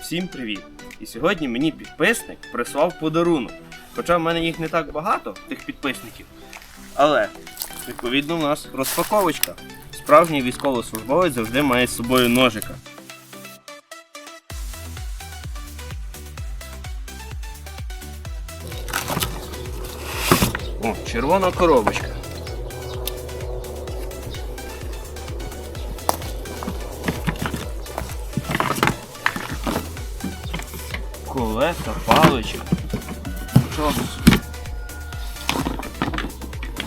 Всім привіт! І сьогодні мені підписник прислав подарунок. Хоча в мене їх не так багато, тих підписників. Але, відповідно, у нас розпаковочка. Справжній військовослужбовець завжди має з собою ножика. О, червона коробочка. Колеса, паличка. Що?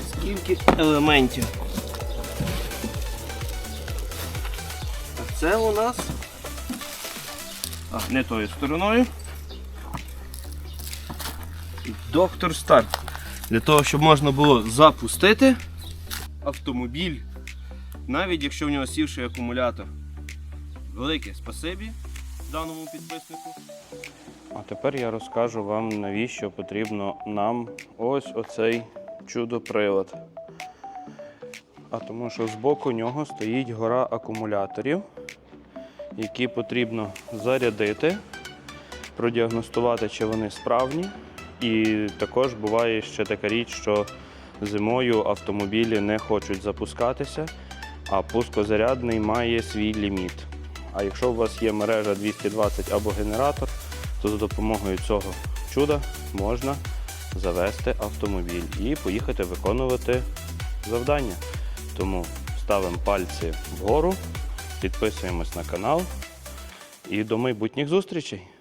Скільки елементів. А це у нас. А, не тою стороною. Доктор Старт. Для того, щоб можна було запустити автомобіль, навіть якщо в нього сівший акумулятор. Велике спасибі даному підписнику. А тепер я розкажу вам, навіщо потрібно нам ось оцей чудо-прилад. А тому що збоку нього стоїть гора акумуляторів, які потрібно зарядити, продіагностувати, чи вони справні. І також буває ще така річ, що зимою автомобілі не хочуть запускатися, а пускозарядний має свій ліміт. А якщо у вас є мережа 220 або генератор, то за допомогою цього чуда можна завести автомобіль і поїхати виконувати завдання. Тому ставимо пальці вгору, підписуємось на канал і до майбутніх зустрічей!